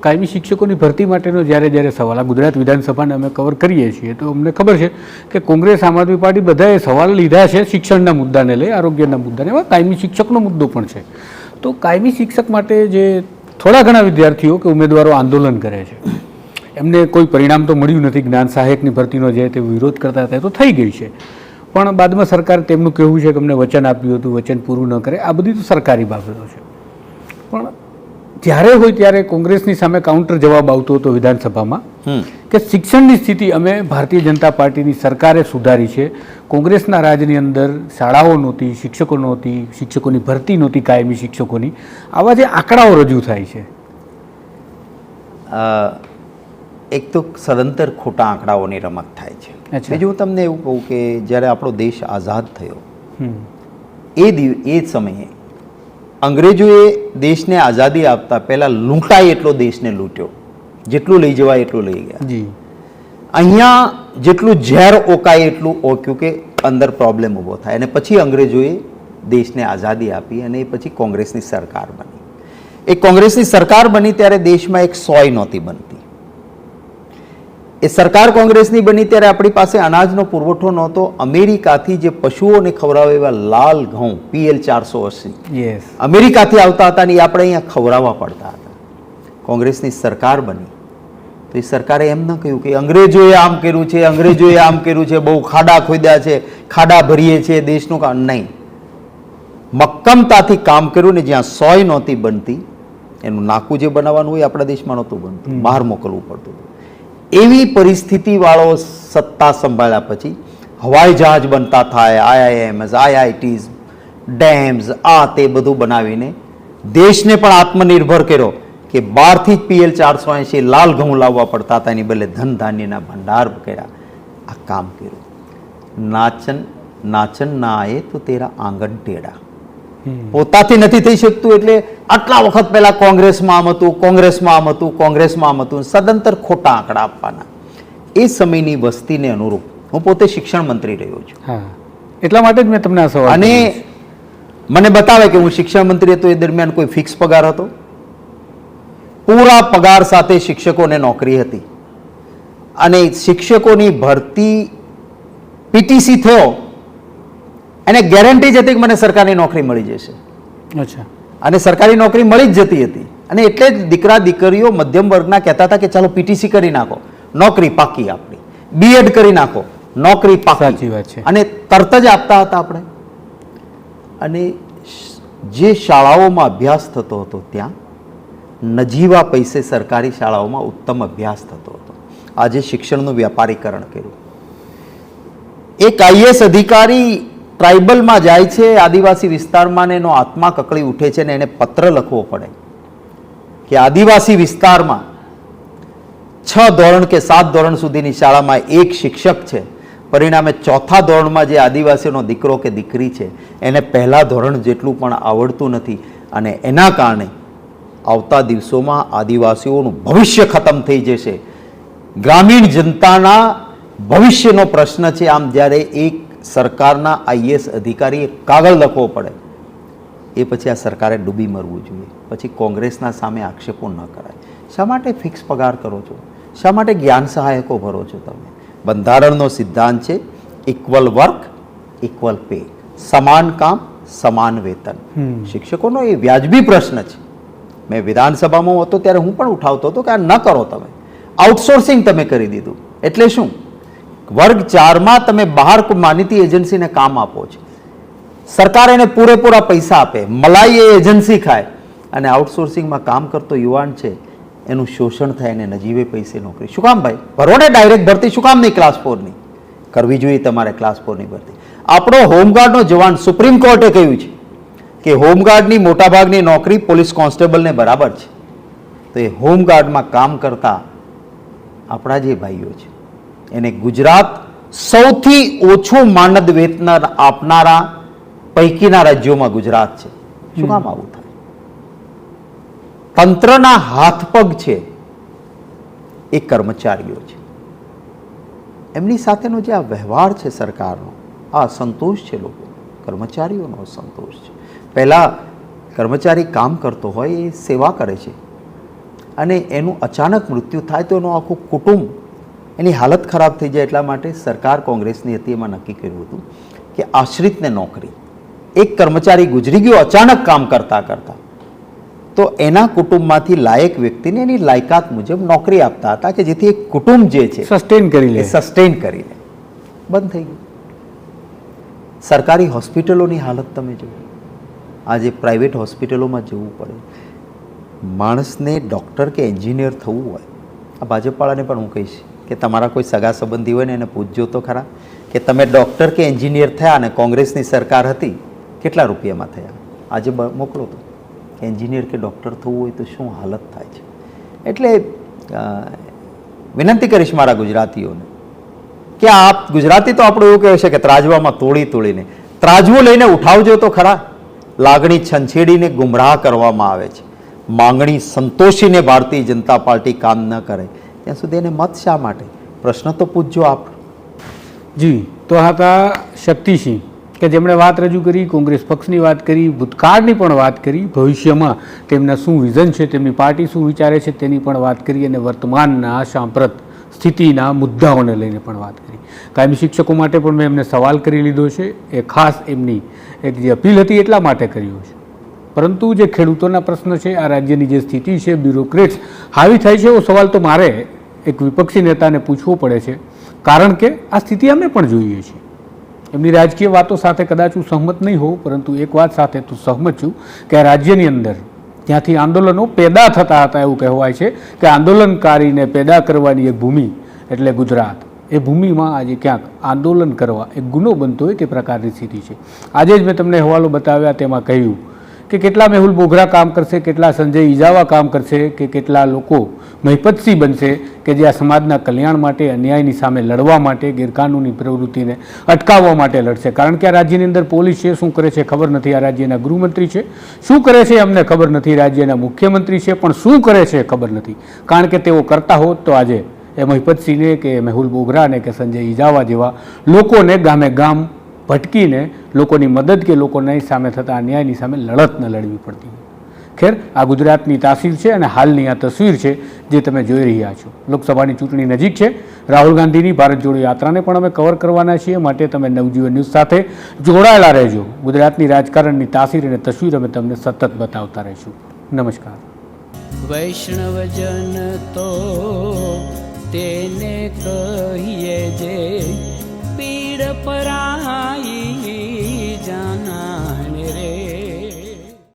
કાયમી શિક્ષકોની ભરતી માટેનો જ્યારે જ્યારે સવાલ, આ ગુજરાત વિધાનસભાને અમે કવર કરીએ છીએ, તો અમને ખબર છે કે કોંગ્રેસ, આમ આદમી પાર્ટી બધાએ સવાલ લીધા છે શિક્ષણના મુદ્દાને લઈ, આરોગ્યના મુદ્દાને એમાં કાયમી શિક્ષકનો મુદ્દો પણ છે. તો કાયમી શિક્ષક માટે જે થોડા ઘણા વિદ્યાર્થીઓ કે ઉમેદવારો આંદોલન કરે છે, એમને કોઈ પરિણામ તો મળ્યું નથી, જ્ઞાન સહાયકની ભરતીનો જે તે વિરોધ કરતા હતા તો થઈ ગઈ છે. પણ બાદમાં સરકાર તેમનું કહેવું છે કે અમને વચન આપ્યું હતું, વચન પૂરું ન કરે, આ બધી તો સરકારી બાબતો છે. પણ જ્યારે હોય ત્યારે કોંગ્રેસની સામે કાઉન્ટર જવાબ આવતો હતો વિધાનસભામાં કે શિક્ષણની સ્થિતિ અમે ભારતીય જનતા પાર્ટીની સરકારે સુધારી છે. કોંગ્રેસના રાજની અંદર શાળાઓ નહોતી શિક્ષકો નહોતી શિક્ષકોની ભરતી નહોતી કાયમી શિક્ષકોની. આવા જે આંકડાઓ રજૂ થાય છે. એક તો સદંતર ખોટા આંકડાઓની રમત થાય છે. બીજું હું તમને એવું કહું કે જ્યારે આપણો દેશ આઝાદ થયો એ દિવ એ સમયે અંગ્રેજોએ દેશને આઝાદી આપતા પહેલાં લૂંટાય એટલો દેશને લૂંટ્યો. જેટલું લઈ જવાય એટલું લઈ ગયા. જી. અહીંયા જેટલું ઝેર ઓકાય એટલું ઓક્યું કે અંદર પ્રોબ્લેમ ઊભો થાય. અને પછી અંગ્રેજોએ દેશને આઝાદી આપી અને એ પછી કોંગ્રેસની સરકાર બની. એ કોંગ્રેસની સરકાર બની ત્યારે દેશમાં એક સોય નહોતી બનતી. એ સરકાર કોંગ્રેસની બની ત્યારે આપણી પાસે અનાજનો પુરવઠો નહોતો. અમેરિકાથી જે પશુઓને ખવડાવે એવા લાલ ઘઉં પીએલ ચારસો અસી અમેરિકાથી આવતા હતા ને એ આપણે અહીંયા ખવડાવવા પડતા હતા. કોંગ્રેસની સરકાર બની. તો એ સરકારે એમ ન કહ્યું કે અંગ્રેજોએ આમ કર્યું છે અંગ્રેજોએ આમ કર્યું છે બહુ ખાડા ખોદ્યા છે ખાડા ભરીએ છીએ દેશનું કામ નહીં. મક્કમતાથી કામ કર્યું ને જ્યાં સોય નહોતી બનતી એનું નાકું જે બનાવવાનું હોય આપણા દેશમાં નહોતું બનતું. બહાર મોકલવું પડતું હતું. એવી પરિસ્થિતિવાળો સત્તા સંભાળ્યા પછી હવાઈ જહાજ બનતા થાય આઈઆઈએમએસ આઈઆઈટીઝ ડેમ્સ, આ તે બધું બનાવીને દેશને પણ આત્મનિર્ભર કર્યો કે બહારથી જ પીએલ ચારસો એંશી લાલ ઘઉં લાવવા પડતા હતા, એની બદલે ધન ધાન્યના ભંડાર કર્યા આ કામ કર્યું. નાચન નાચન ના આયે તો તેરા આંગણ ટેડા. પોતાથી નથી થઈ શકતું એટલે આટલા વખત પહેલા કોંગ્રેસમાં આમ હતું કોંગ્રેસમાં આમ હતું કોંગ્રેસમાં આમ હતું સદંતર ખોટા આંકડા આપવાના. એ સમયની વસ્તીને અનુરૂપ હું પોતે શિક્ષણ મંત્રી રહ્યો છું. હા. એટલા માટે જ મેં તમને આ સવાલ અને મને બતાવે કે હું શિક્ષણ મંત્રી હતો એ દરમિયાન કોઈ ફિક્સ પગાર હતો? પૂરા પગાર સાથે શિક્ષકોને નોકરી હતી. અને શિક્ષકોની ભરતી પીટીસી થયો એને ગેરંટી જ હતી કે મને સરકારી નોકરી મળી જશે. અચ્છા. અને સરકારી નોકરી મળી જ જતી હતી. અને એટલે જ દીકરા દીકરીઓ મધ્યમ વર્ગના કહેતા હતા કે ચાલો પીટીસી કરી નાખો. નોકરી પાકી આપણી. બીએડ કરી નાખો. નોકરી પાકી. વાત છે. અને તરત જ આપતા હતા આપણે. અને જે શાળાઓમાં અભ્યાસ થતો હતો ત્યાં નજીવા પૈસે સરકારી શાળાઓમાં ઉત્તમ અભ્યાસ થતો હતો. આજે શિક્ષણનું વ્યાપારીકરણ કર્યું. એક આઈએસ અધિકારી ટ્રાઇબલમાં જાય છે, આદિવાસી વિસ્તારમાં ને એનો આત્મા કકળી ઉઠે છે ને એને પત્ર લખવો પડે. કે આદિવાસી વિસ્તારમાં છ ધોરણ કે સાત ધોરણ સુધીની શાળામાં એક શિક્ષક છે. પરિણામે ચોથા ધોરણમાં જે આદિવાસીનો દીકરો કે દીકરી છે, એને પહેલાં ધોરણ જેટલું પણ આવડતું નથી અને એના કારણે આવતા દિવસોમાં આદિવાસીઓનું ભવિષ્ય ખતમ થઈ જશે. ગ્રામીણ જનતાના ભવિષ્યનો પ્રશ્ન છે, આમ જ્યારે એક સરકારના આઈએસ અધિકારીએ કાગળ લખવો પડે. એ પછી આ સરકારે ડૂબી મરવું જોઈએ. પછી કોંગ્રેસના સામે આક્ષેપો ન કરાય. શા માટે ફિક્સ પગાર કરો છો? શા માટે જ્ઞાન સહાયકો ભરો છો તમે? બંધારણનો સિદ્ધાંત છે ઇક્વલ વર્ક ઇક્વલ પે સમાન કામ સમાન વેતન. શિક્ષકોનો એ વ્યાજબી પ્રશ્ન છે. મેં વિધાનસભામાં હતો ત્યારે હું પણ ઉઠાવતો હતો કે આ ન કરો તમે. આઉટસોર્સિંગ તમે કરી દીધું. એટલે શું? વર્ગ ચારમાં તમે બહાર માનીતી એજન્સીને કામ આપો છો. સરકાર એને પૂરેપૂરા પૈસા આપે, મલાઈ એ એજન્સી ખાય અને આઉટસોર્સિંગમાં કામ કરતો યુવાન છે, એનું શોષણ થાય અને નજીવે પૈસે નોકરી. શું કામ ભાઈ? ભરો ને ડાયરેક્ટ ભરતી, શું કામ નહીં ક્લાસ ફોરની કરવી જોઈએ તમારે ક્લાસ ફોરની ભરતી. આપણો હોમગાર્ડનો જવાન સુપ્રીમ કોર્ટે કહ્યું છે કે હોમગાર્ડની મોટાભાગની નોકરી પોલીસ કોન્સ્ટેબલને બરાબર છે. તો એ હોમગાર્ડમાં કામ કરતા આપણા જે ભાઈઓ છે એને ગુજરાત સૌથી ઓછું માનદ વેતન આપનારા પૈકીના રાજ્યોમાં ગુજરાત છે. શું કામ આવું થાય? તંત્રના હાથ પગ છે એ કર્મચારીઓ છે. એમની સાથેનો જે આ વ્યવહાર છે સરકારનો આ અસંતોષ છે લોકો. કર્મચારીઓનો અસંતોષ છે. પહેલાં કર્મચારી કામ કરતો હોય એ સેવા કરે છે. અને એનું અચાનક મૃત્યુ થાય તો એનું આખું કુટુંબ એની હાલત ખરાબ થઈ જાય એટલા માટે સરકાર કોંગ્રેસની હતી એમાં નક્કી કર્યું હતું કે આશ્રિતને નોકરી એક કર્મચારી ગુજરી ગયો અચાનક કામ કરતા કરતા તો એના કુટુંબમાંથી લાયક વ્યક્તિને એની લાયકાત મુજબ નોકરી આપતા હતા કે જેથી એક કુટુંબ જે છે સસ્ટેન કરી લે. સસ્ટેન કરી લે. બંધ થઈ ગયું. સરકારી હોસ્પિટલોની હાલત તમે જુઓ. આજે પ્રાઇવેટ હોસ્પિટલોમાં જવું પડે. માણસને ડૉક્ટર કે એન્જિનિયર થવું હોય આ ભાજપવાળાને પણ હું કહીશ. કે તમારા કોઈ સગા સંબંધી હોય ને એને પૂછજો તો ખરા. કે તમે ડૉક્ટર કે એન્જિનિયર થયા અને કોંગ્રેસની સરકાર હતી, કેટલા રૂપિયામાં થયા? આજે મોકલો તો. એન્જિનિયર કે ડૉક્ટર થવું હોય તો શું હાલત થાય છે? એટલે વિનંતી કરીશ મારા ગુજરાતીઓને કે આપ, ગુજરાતી તો આપણું એવું કહે છે કે ત્રાજવામાં તોડી તોડીને. ત્રાજવું લઈને ઉઠાવજો તો ખરા. લાગણી છંછેડીને ગુમરાહ કરવામાં આવે છે. માંગણી સંતોષીને ભારતીય જનતા પાર્ટી કામ ન કરે. ત્યાં સુધી એને મત શા માટે? પ્રશ્ન તો પૂછજો આપ. જી, તો હતા શક્તિસિંહ, કે જેમણે વાત રજૂ કરી, કોંગ્રેસ પક્ષની વાત કરી, ભૂતકાળની પણ વાત કરી, ભવિષ્યમાં તેમના શું વિઝન છે, તેમની પાર્ટી શું વિચારે છે, તેની પણ વાત કરી અને વર્તમાનના સાંપ્રત સ્થિતિના મુદ્દાઓને લઈને પણ વાત કરી. કાયમી શિક્ષકો માટે પણ મેં એમને સવાલ કરી લીધો છે. એ ખાસ એમની એક જે અપીલ હતી એટલા માટે કર્યો છે. પરંતુ જે ખેડૂતોના પ્રશ્ન છે, આ રાજ્યની જે સ્થિતિ છે, બ્યુરોક્રેટ્સ, હાવી થાય છે એવો સવાલ તો મારે એક વિપક્ષી નેતાને પૂછવો પડે છે. કારણ કે આ સ્થિતિ અમે પણ જોઈએ છીએ. એમની રાજકીય વાતો સાથે કદાચ હું સહમત નહીં હોઉં, પરંતુ એક વાત સાથે તો સહમત છું કે આ રાજ્યની અંદર ત્યાંથી આંદોલનો પેદા થતા હતા એવું કહેવાય છે કે આંદોલનકારીને પેદા કરવાની એક ભૂમિ એટલે ગુજરાત. એ ભૂમિમાં આજે ક્યાંક આંદોલન કરવા એક ગુનો બનતો હોય તે પ્રકારની સ્થિતિ છે. આજે જ મેં તમને હવાલો બતાવ્યા તેમાં કહ્યું કે કેટલા મેહુલ બોઘરા કામ કરશે, કેટલા સંજય ઈજાવા કામ કરશે, કે કેટલા લોકો મહિપતસિંહ બનશે કે જે આ સમાજના કલ્યાણ માટે, અન્યાયની સામે લડવા માટે, ગેરકાનૂની પ્રવૃત્તિને અટકાવવા માટે લડશે. કારણ કે આ રાજ્યની અંદર પોલીસ છે, શું કરે છે ખબર નથી. આ રાજ્યના ગૃહમંત્રી છે. શું કરે છે અમને ખબર નથી. રાજ્યના મુખ્યમંત્રી છે, પણ શું કરે છે ખબર નથી. કારણ કે તેઓ કરતા હોત તો આજે એ મહિપતસિંહને કે મેહુલ બોગરાને કે સંજય ઈજાવા જેવા લોકોને ગામે ગામ ભટકીને લોકોની મદદ કે લોકોની સામે થતા અન્યાયની સામે લડત ન લડવી પડતી. ખેર, આ ગુજરાતની તાસીર છે અને હાલની આ તસવીર છે જે તમે જોઈ રહ્યા છો. લોકસભાની ચૂંટણી નજીક છે. રાહુલ ગાંધીની ભારત જોડો યાત્રાને પણ અમે કવર કરવાના છીએ. માટે તમે નવજીવન ન્યૂઝ સાથે જોડાયેલા રહેજો. ગુજરાતની રાજકારણની તાસીર અને તસવીર અમે તમને સતત બતાવતા રહીશું. નમસ્કાર. વૈષ્ણવજન તો તેને કહીએ જે પીડ પરાઈ